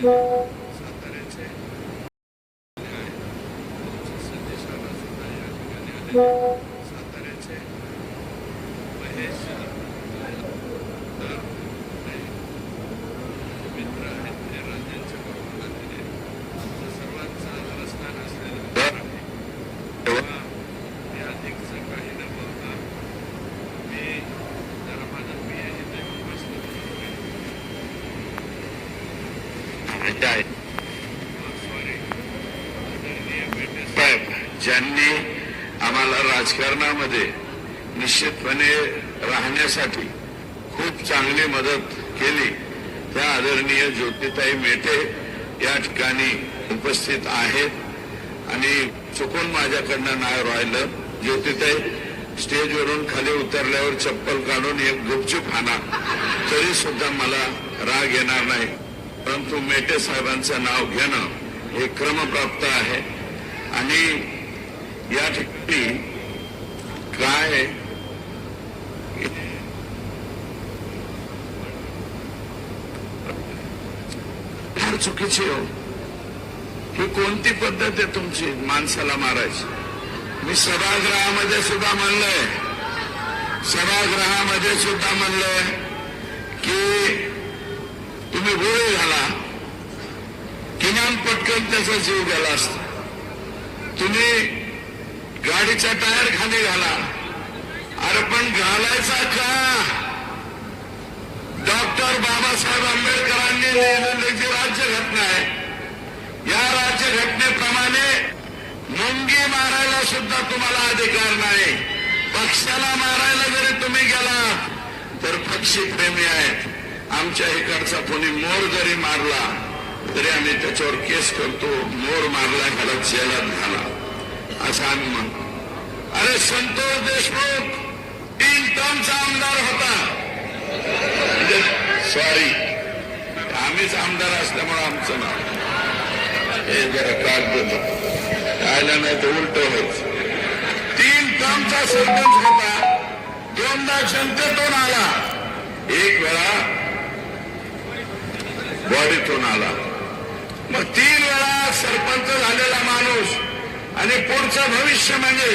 Thank you. ज्यांनी आम्हाला राजकारणामध्ये निश्चितपणे राहण्यासाठी खूप चांगली मदत केली. त्या आदरणीय ज्योतिताई मेटे या ठिकाणी उपस्थित आहेत. आणि चुकून माझ्याकडनं नाव राहिलं. ज्योतिताई स्टेजवरून खाली उतरल्यावर चप्पल काढून एक गुपचूप हाना. तरी सुद्धा मला राग येणार नाही. परंतु मेटे साहेबांचं नाव घेणं हे क्रमप्राप्त आहे. आणि या ठिकाणी काय फार चुकीची हो. ही कोणती पद्धत आहे तुमची माणसाला मारायची? मी सभागृहामध्ये सुद्धा म्हणलंय. सभागृहामध्ये सुद्धा म्हणलंय की तुम्ही गोळी घाला. किमान पटकन त्याचा जीव गेला असता. तुम्ही गाडीचा टायर खाली घाला अरे पण घालायचा का? डॉक्टर बाबासाहेब आंबेडकरांनी लिहिलेली जी राज्यघटना आहे. या राज्यघटनेप्रमाणे मुंगी मारायला सुद्धा तुम्हाला अधिकार नाही. पक्षाला मारायला जरी तुम्ही गेला तर पक्षी प्रेमी आहेत. आमच्या इकडचा कोणी मोर जरी मारला तरी आम्ही त्याच्यावर केस करतो मोर मारला ह्याला जेलात घाला. असं आम्ही म्हणतो अरे संतोष देशमुख तीन टर्मचा आमदार होता। म्हणजे, सॉरी आम्हीच आमदार असल्यामुळे आमचं नाव. हे जरा त्रास देतो राहिलं नाही तर उलट होत तीन टर्मचा सरपंच होता. दोनदा जनतेतून आला. एक वेळा बॉडीतून आला. मग तीन वेळा सरपंच झालेला माणूस आणि पुढचं भविष्य म्हणजे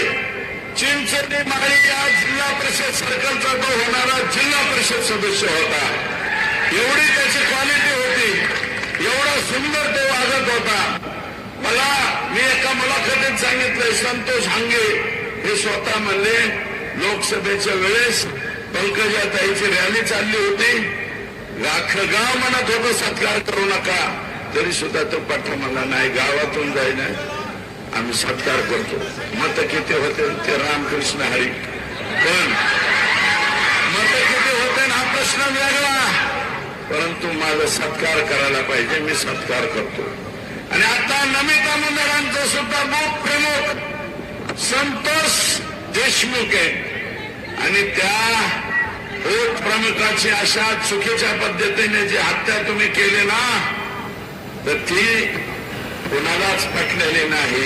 चिंचणी माळी या जिल्हा परिषद सर्कलचा तो होणारा जिल्हा परिषद सदस्य होता. एवढी त्याची क्वालिटी होती. एवढा सुंदर तो वागत होता. मला मी एका मुलाखतीत सांगितलंय संतोष हांगे हे स्वतः म्हणले लोकसभेच्या वेळेस पंकजाताईची रॅली चालली होती. अख्खं गाव म्हणत होतं सत्कार करू नका. तरी सुद्धा तो पठ्ठा मला नाही गावातून जाईना. आम्ही सत्कार करतो. मत किती होते ते रामकृष्ण हरी. पण मत किती होते हा प्रश्न वेगळा. परंतु माझा सत्कार करायला पाहिजे मी सत्कार करतो. आणि आता नमिता मंडळांचं सुद्धा बूथ प्रमुख संतोष देशमुख आहे आणि त्या बूथ प्रमुखाची अशा चुकीच्या पद्धतीने जी हत्या तुम्ही केली ना तर ती कोणालाच पटलेले नाही.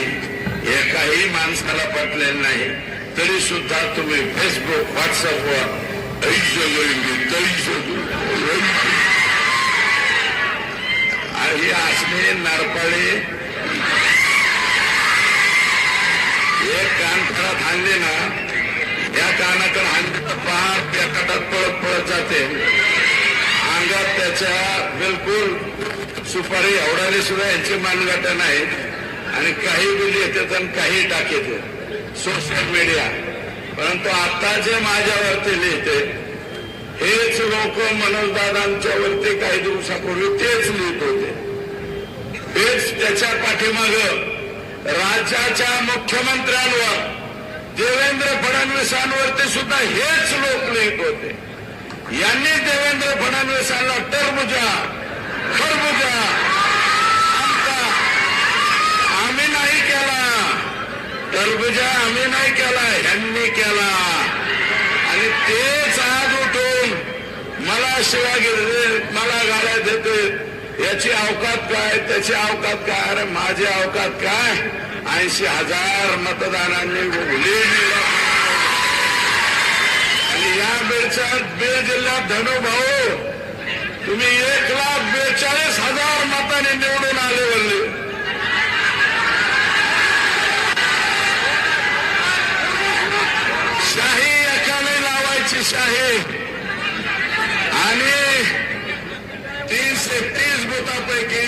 एकाही माणसाला पटलेले नाही. तरी सुद्धा तुम्ही फेसबुक व्हॉट्सअपवर ऐश ही असणे नारपाळे. एक कान फळात हाणले ना या कानाकडे हाणले पहा त्या कटात पळत पळत जाते. त्याच्या बिलकुल सुपारी एवढाले सुद्धा यांची मानगाटा नाहीत आणि काही बिल येतात आणि काही टाकेत सोशल मीडिया परंतु आता जे माझ्यावरती लिहिते हेच लोक मनोजदादांच्यावरती काही दिवसापूर्वी तेच लिहित होते. हेच त्याच्या पाठीमाग राज्याच्या मुख्यमंत्र्यांवर देवेंद्र फडणवीसांवरती सुद्धा हेच लोक लिहित होते. यांनी देवेंद्र फडणवीसांना टरबुजा खरबुजा आम्ही नाही केला. टरबुजा आम्ही नाही केला ह्यांनी केला. आणि तेच आज उठून मला शिवागिरी मला गाड्या देते. याची अवकात काय त्याची अवकात काय? अरे माझी अवकात काय? ऐंशी हजार मतदारांनी उघली आणि बीड जिल्ह्यात धनुभाऊ तुम्ही एक लाख बेचाळीस हजार मताने निवडून आले वरले शाही एकाने लावायची शाही. आणि तीनशे तीस बुथापैकी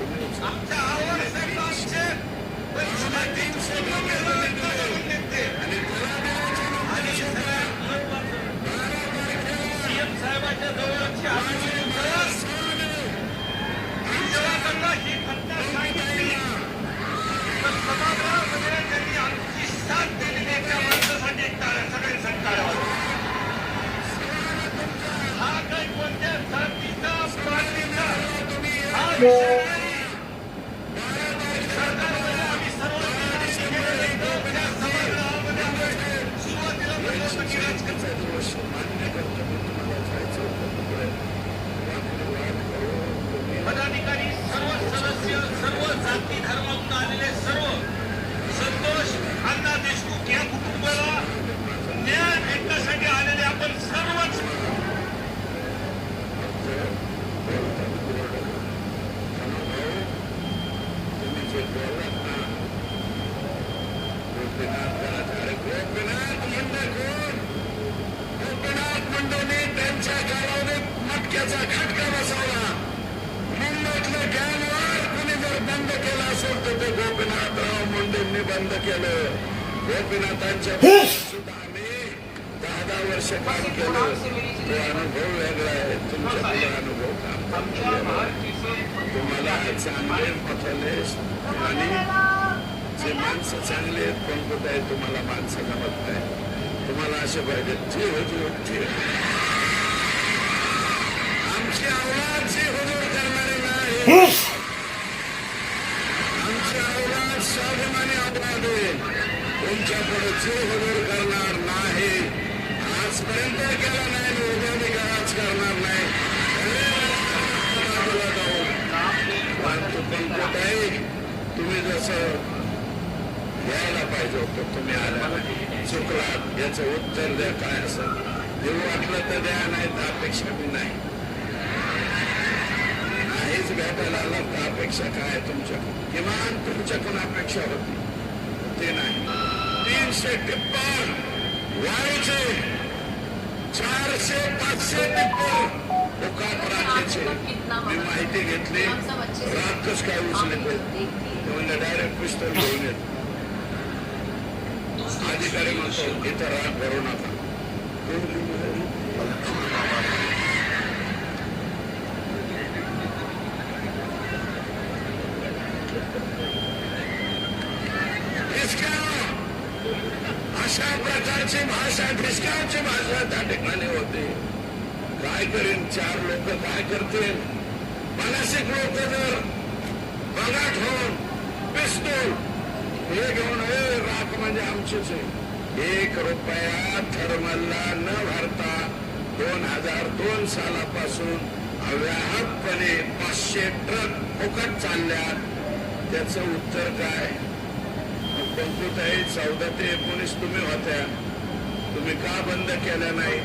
आमच्या आवड साहेब आमचे पंचवीस नेते आणि सगळ्या सीएम साहेबांच्या जवळची आम्ही जेव्हा त्यांना ही घटना सांगितली तर सभागृहामध्ये त्यांनी आमची साथ दिलेली आहे त्या माणसासाठी एक टाळ्या सगळ्यांसाठी टाळ्या वाजवा. हा काही कोणत्या जातीचा पार्टीचा हा विषय नाही सरकारमध्ये आम्ही सर्व विनंती केलेलं इथं त्या सभागृहामध्ये आपण सुरुवातीला म्हणलं होतं की राजकारण पदाधिकारी सर्व सदस्य सर्व जाती धर्मातून आलेले सर्व संतोष अण्णा देशमुख या कुटुंबाला न्याय भेटण्यासाठी आलेले आपण सर्वच गोपीनाथ मुंडे कोण गोपीनाथ मुंडेने त्यांच्या कालावधीत मटक्याचा खटका बसवला मुंबईतलं गॅनवर कुणी जर बंद केलं असेल तर ते गोपीनाथराव मुंडेंनी बंद केलं सुद्धा आम्ही दहा दहा वर्ष काम केलं तो अनुभव वेगळा आहे तुमचा अनुभव. तुम्हाला चांगले पटले आणि जे माणसं चांगले आहेत कोण कुठे आहे तुम्हाला माणसं जमत नाही तुम्हाला असे पाहिजे जे हुजूर ते आमची अवलाद जी हुजूर करणारी नाही आमची अवलाद स्वाभिमानी आहे तुमच्याकडे चूर जे हुजूर करणार नाही. आजपर्यंत केला नाही आणि उद्या मी आज करणार नाही. पण आहे तुम्ही जसं यायला पाहिजे होतं तुम्ही आला. चुकलात याचं उत्तर द्या काय असं. देऊ वाटलं तर द्या नाही तर अपेक्षा मी नाही. नाहीच भेटायला आला तर अपेक्षा काय तुमच्याकडून? किमान तुमच्याकडून अपेक्षा होती. ते नाही. दोनशे टिप्पण वाढीचे चारशे पाचशे टिप्पण मुकाट मी माहिती घेतली रात काय उचले ते डायरेक्ट पिस्तल घेऊन येत अधिकारी म्हणतो इथं राग भरू नका अशा प्रकारची भाषा ढिसकावची भाषा त्या ठिकाणी होते. काय करीन? चार लोक काय करतील? मानसिक लोक जर बघा ठेवून पिस्तूल हे घेऊन हे राख म्हणजे आमचीच आहे. एक रुपया थर्मलला न भरता दोन हजार दोन सालापासून अव्याहतपणे पाचशे ट्रक फुकट चालल्यात. त्याचं उत्तर काय? पंकुताई चौदा ते एकोणीस तुम्ही होत्या. तुम्ही का बंद केल्या नाही?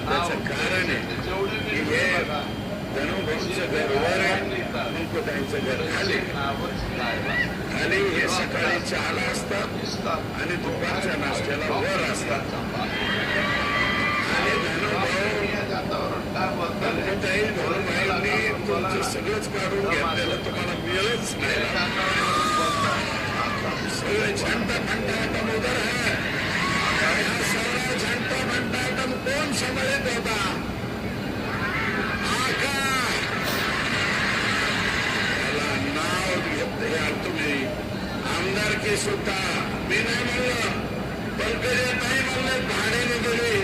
त्याचं कारण आहे की हे धनुभाऊंचं घर वर आहे. पंकुताईंचं घर खाली खाली हे सकाळी चहाला असतात आणि दुपारच्या नाश्त्याला वर असतात. आणि धनुभाऊ पंकुताई धनुभाईंनी तुमचं सगळंच काढून घेतलेलं तुम्हाला मिळच नाही सगळे झंडा फंटाटम उधर है और हा सगळा झंडा होता आका त्याला नाव सुद्धा मी नाही म्हणलं पंकजाताई म्हणले भाड्याने दिली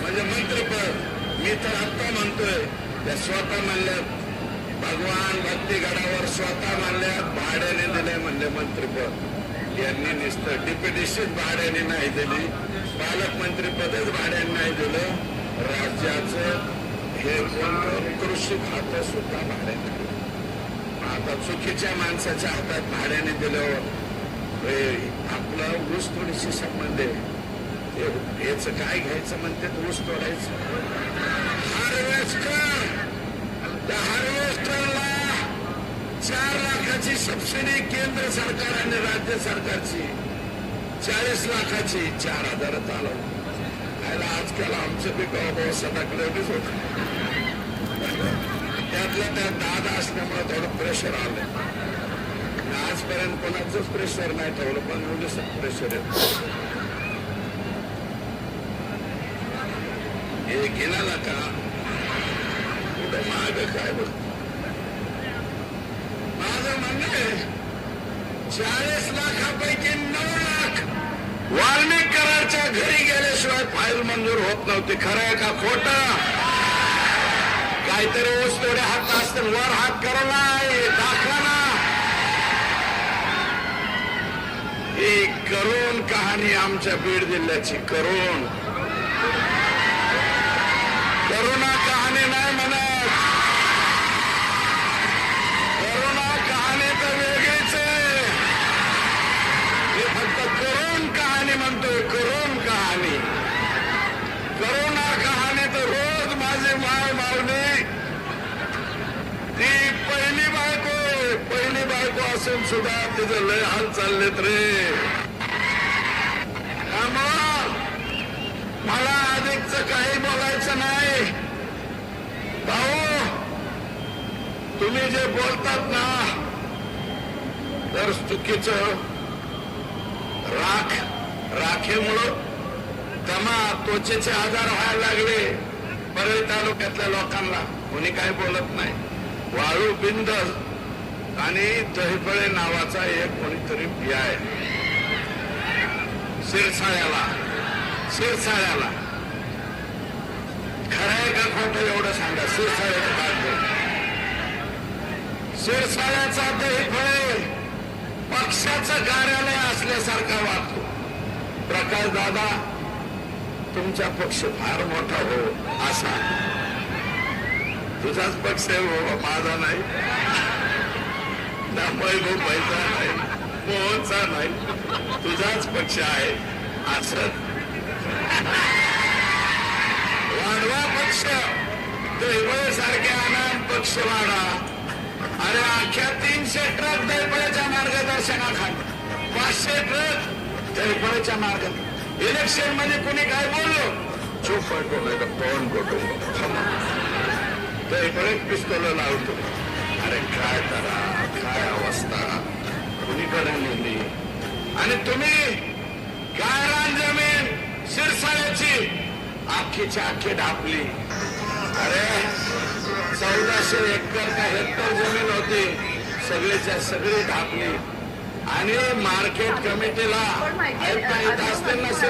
म्हणजे मंत्रिपद मी तर आत्ता म्हणतोय त्या स्वतः म्हणल्यात भगवान भक्तीगडावर स्वतः म्हणल्यात भाड्याने दिले म्हणले मंत्रीपद. यांनी नुसतं डिप्युटीशीच भाड्याने नाही दिली पालकमंत्रीपदच भाड्याने नाही दिलं. राज्याचं हे कृषी खातं सुद्धा भाड्याने दिलं. आता चुकीच्या माणसाच्या हातात भाड्याने दिल्यावर हे आपलं ऊस थोडीशी संबंध आहे. हे- याचं काय घ्यायचं म्हणते? ऊस तोडायचं. हार्वेस्टर त्या हार्वेस्टरला चार लाखाची सबसिडी केंद्र सरकार आणि राज्य सरकारची. चाळीस लाखाची चार हजारात आलं. खायला आजकाल आमचं बी गावभाव सदाकडेच होत. त्यातल्या त्या दादा असल्यामुळे थोडं प्रेशर आलं. आजपर्यंत कोणाचंच प्रेशर नाही ठेवलं पण मुलीच प्रेशर येत हे गेला का? कुठं माग काय माझं म्हणणं आहे चाळीस लाखापैकी नऊ लाख वाल्मिक घरी गेल्याशिवाय फाईल मंजूर होत नव्हती खरं आहे का खोट? काहीतरी ओस थोडे हात असतील वर हात करायला दाखवा ना ही करुण कहाणी आमच्या बीड जिल्ह्याची करोन करुणा कहाणी नाही म्हणा. असून सुद्धा तिचं लय हाल चाललेत रे. त्यामुळं मला अधिकच काही बोलायचं नाही. भाऊ तुम्ही जे बोलतात ना तर चुकीचं. राख राखेमुळं दमा त्वचेचे आजार व्हायला लागले. परळी तालुक्यातल्या लोकांना कोणी काही बोलत नाही. वाळू बिंद आणि दहिफळे नावाचा एक कोणीतरी बिया आहे. शिरसाळ्याला शिरसाळ्याला खरं आहे का खोटं एवढं सांगा? शिरसाळ्याचं बांधलं शिरसाळ्याचा दहिफळे पक्षाचं कार्यालय असल्यासारखा वाटतो प्रकाश दादा तुमचा पक्ष फार मोठा हो असा. तुझाच पक्ष आहे हो माझा नाही. ना पैसा नाही. मोहनचा नाही. तुझाच पक्ष आहे. असं. वाढवा पक्ष. दैवळ सारखे अनाम पक्ष वाढा. अरे अख्ख्या तीनशे ट्रक दैपळ्याच्या मार्गदर्शनाखाली. पाचशे ट्रक दैपळ्याच्या मार्ग इलेक्शनमध्ये कोणी काय बोललो? चूप पडतो पवन कोटो दैपळेत पिस्तोल लावतो. अरे काय करा? काय अवस्था. कुणीकडे नेली आणि तुम्ही गायरान जमीन शिरसाळ्याची आखीच्या आखी ढापली अरे चौदाशे एकर का हेक्टर जमीन होती सगळीच्या सगळी ढापली आणि मार्केट कमिटीला ऐकता येत असतील ना इच्छा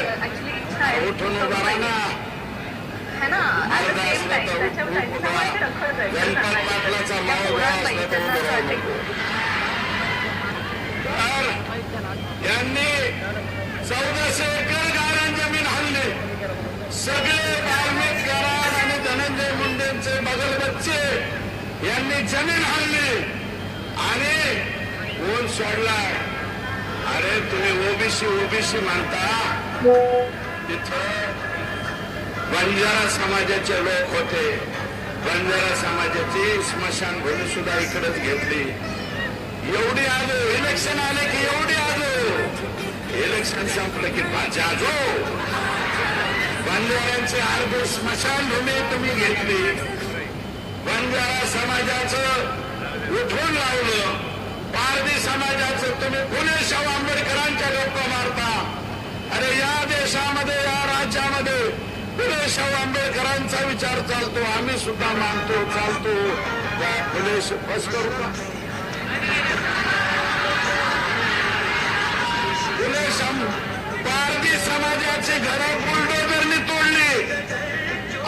आहे. उठून उभा राहा ना. है ना? त्या त्यांना असं वाटतं यांनी चौदाशे एकर गारण जमीन हल्ली सगळे धार्मिक करार आणि धनंजय मुंडेंचे बगल बच्चे यांनी जमीन हल्ली आणि कोण सोडलाय. अरे तुम्ही ओबीसी ओबीसी म्हणता? तिथं बंजारा समाजाचे लोक होते. बंजारा समाजाची स्मशानभूमी सुद्धा इकडेच घेतली. एवढी आलो इलेक्शन आले की एवढी आलो इलेक्शन संपलं की जाजो बंजाऱ्यांची अर्ध स्मशानभूमी तुम्ही घेतली. बंजारा समाजाचं उठून लावलं. पारधी समाजाचं तुम्ही फुले शाहू आंबेडकरांच्या गप्पा मारता. अरे या देशामध्ये या राज्यामध्ये शाहू आंबेडकरांचा विचार चालतो आम्ही सुद्धा मानतो चालतो. त्या फुले बस करू का? फुले सम पारधी समाजाची घरं बुलडोजरनी तोडली.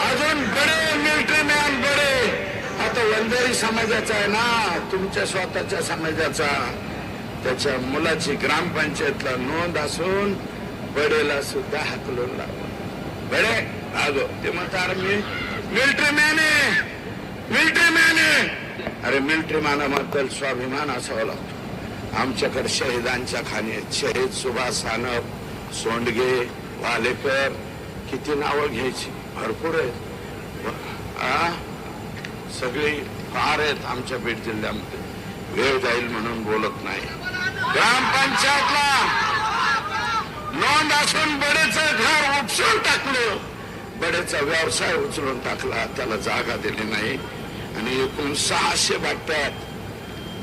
अजून बडे मिलिटरी मॅन बडे आता वंजारी समाजाचा आहे ना तुमच्या स्वतःच्या समाजाचा. त्याच्या मुलाची ग्रामपंचायतला नोंद असून बडेला सुद्धा हाकलून लावलं. बडे अगो ते म्हणतात मी मिलिटरी मॅन आहे. मिलिटरी मॅन आहे. अरे मिलिटरी मॅनाबद्दल स्वाभिमान असावा लागतो. आमच्याकडे शहीदांच्या खाणी आहेत. शहीद सुभाष सानप सोंडगे वालेकर. किती नावं घ्यायची? भरपूर आहेत. सगळी फार आहेत आमच्या बीड जिल्ह्यामध्ये. वेळ जाईल म्हणून बोलत नाही. ग्रामपंचायतला नोंद असून बडेचं घर उपसून टाकलं बडेचा व्यवसाय उचलून टाकला त्याला जागा दिली नाही. आणि एकूण सहाशे भाट्यात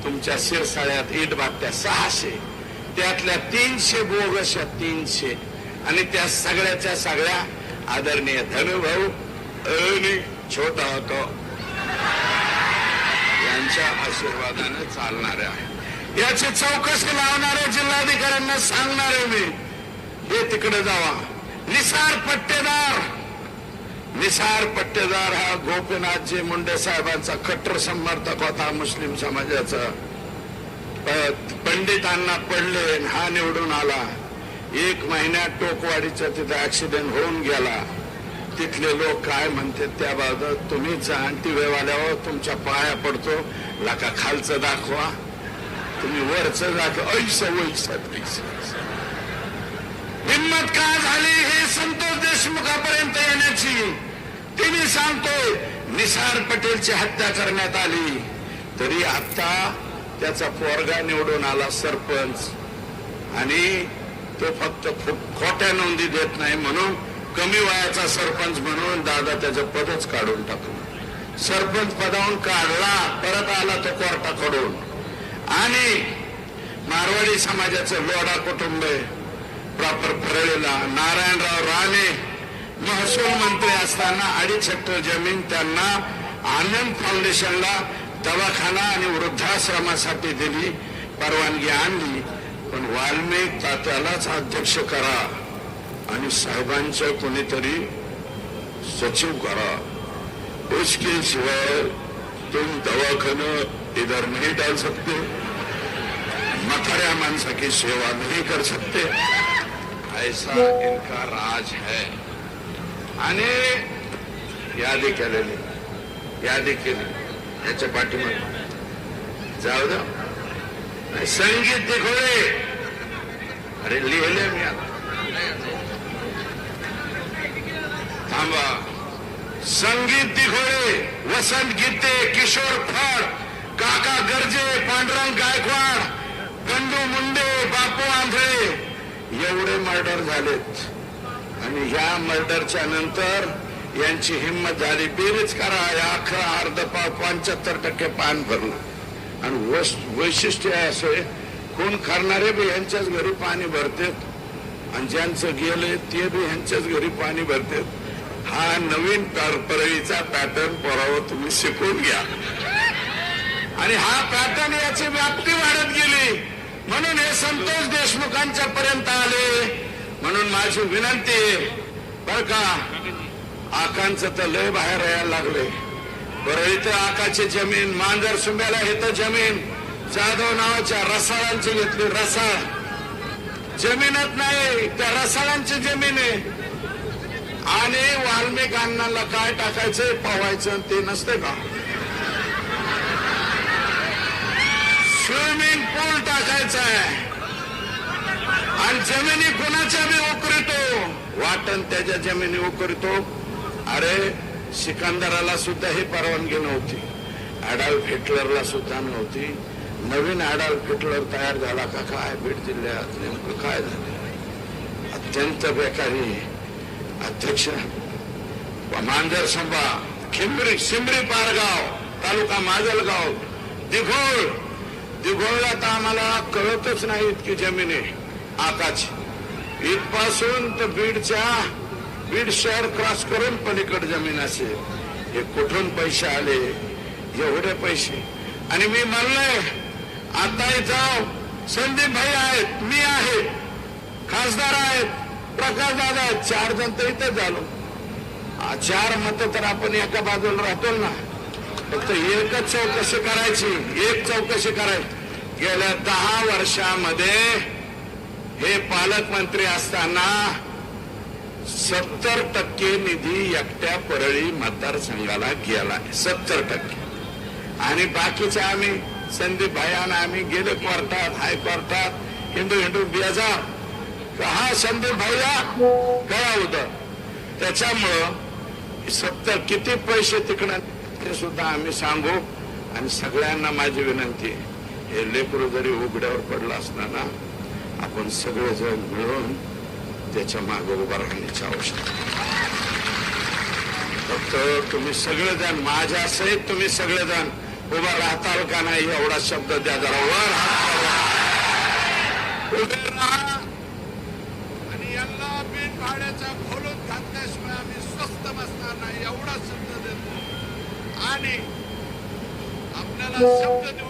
तुमच्या शिरसाळ्यात ईट भाट्या सहाशे त्यातल्या तीनशे बोगशा तीनशे. आणि त्या सगळ्याच्या सगळ्या आदरणीय धनुभाऊ आणि छोटा होतो. यांच्या आशीर्वादाने चालणारे आहे. याची चौकशी लावणारे जिल्हाधिकाऱ्यांना सांगणारे मी. हे तिकडे जावा. निसार पट्टेदार. निसार पट्टेदार हा गोपीनाथजी मुंडे साहेबांचा कट्टर समर्थक होता मुस्लिम समाजाचा. प- पंडितांना पडले हा निवडून आला. एक महिन्यात टोकवाडीचा तिथे ऍक्सिडेंट होऊन गेला. तिथले लोक काय म्हणते त्याबाबत तुम्ही जा टीव्हीवाल्यावर तुमच्या पाया पडतो. लाका खालचं दाखवा. तुम्ही वरचं दाखवा. ऐसा वैसा हिंमत का झाली हे संतोष देशमुखापर्यंत येण्याची? तिने सांगतोय निसार पटेलची हत्या करण्यात आली. तरी आता त्याचा पोरगा निवडून आला सरपंच. आणि तो फक्त खो- खोट्या नोंदी देत नाही म्हणून कमी वयाचा सरपंच म्हणून दादा त्याचं पदच काढून टाकलं. सरपंच पदावून काढला परत आला तो कोर्टाकडून. आणि मारवाडी समाजाचं लोडा कुटुंब आहे. प्रॉपर परळीला नारायणराव राणे महसूल मंत्री असताना अडीच हेक्टर जमीन त्यांना आनंद फाउंडेशनला दवाखाना आणि वृद्धाश्रमासाठी दिली परवानगी आणली. पण वाल्मिक तात्यालाच अध्यक्ष करा आणि साहेबांचं कोणीतरी सचिव करा. मुश्किल शिवाय तुम दवाखाना इधर नहीं डाल सकते मथाऱ्या माणसाची सेवा नहीं कर सकते ऐसा इनका राज है। आणि यादी केलेली यादी केली। याच्या पाठीमागे। जाऊ द्या संगीत दिखोळे अरे लिहिले मी आता। थांबा। संगीत दिघोळे वसंत गीते किशोर फड काका गर्जे पांडुरंग गायकवाड बंडू मुंडे बापू आंधळे। एवढे मर्डर झालेत. आणि ह्या मर्डरच्या नंतर यांची हिंमत झाली बेरीज करा या अकरा अर्ध पाव पंच्याहत्तर टक्के पान भरलं. आणि वस- वैशिष्ट्य असे खून करणारे बी यांच्याच घरी पाणी भरतेत. आणि ज्यांचं गेले ते बी ह्यांच्याच घरी पाणी भरतेत. हा नवीन परळीचा पॅटर्न परावं तुम्ही शिकून घ्या. आणि हा पॅटर्न याची व्याप्ती वाढत गेली. म्हणून हे संतोष देशमुखांच्या पर्यंत आले. म्हणून माझी विनंती आहे बर का? आकांचं तर लय बाहेर यायला लागले. बरं इथं आकाची जमीन मांजर सुंब्याला इथं जमीन. जाधव नावाच्या रसाळांची घेतली रसाळ. जमीनच नाही त्या रसाळांची जमीन आहे. आणि वाल्मिक काय टाकायचंय पवायचं ते नसते का? स्विमिंग पूल टाकायचा आहे. आणि जमिनी कोणाच्या बी उकरतो? वाटण त्याच्या जमिनी उकरतो. अरे सिकंदराला सुद्धा ही परवानगी नव्हती. अडाल्फ हिटलरला सुद्धा नव्हती. नवीन अडाल्फ हिटलर तयार झाला का काय? बीड जिल्ह्यात नेमकं काय झालं? अत्यंत बेकारी. अध्यक्ष मांजर संभा खिंबरी शिमरी पारगाव तालुका माजलगाव दिघोळ दिघोळला तर आम्हाला कळतच नाही इतकी जमीन. आहे आताची. इथपासून तर बीडच्या बीड शहर क्रॉस करून पलीकड जमीन असेल हे कुठून पैसे आले? एवढे पैसे. आणि मी म्हणलंय आता जाऊ संदीप भाई आहेत मी आहे. खासदार आहेत प्रकाश दादा आहेत. चार जण तर इथेच झालो. चार मत तर आपण एका बाजूला राहतो ना. फक्त एकच चौकशी करायची एक चौकशी करायची गेल्या दहा वर्षामध्ये हे पालकमंत्री असताना सत्तर टक्के निधी एकट्या परळी मतदारसंघाला गेला सत्तर टक्के. आणि बाकीचे आम्ही संदीप भाईयानं आम्ही गेले कोर्टात हायकोर्टात हिंदू हिंदू बेजार. हा संदीप भैया गळा होतं त्याच्यामुळं सत्तर किती पैसे तिकडं ते सुद्धा आम्ही सांगू आणि सगळ्यांना माझी विनंती आहे, हे लेकरू जरी उघड्यावर पडलं असणार ना आपण सगळेजण मिळून त्याच्यामागे उभा राहण्याची आवश्यकता आहे. फक्त तुम्ही सगळेजण माझ्या सहित तुम्ही सगळेजण उभा राहताल का नाही एवढा शब्द द्या जरा वर उभे राहा आणि यांना बिन भाड्याच्या खोलून घातल्याशिवाय आम्ही स्वस्त बसणार नाही एवढा शब्द देतो आणि आपल्याला शब्द देऊ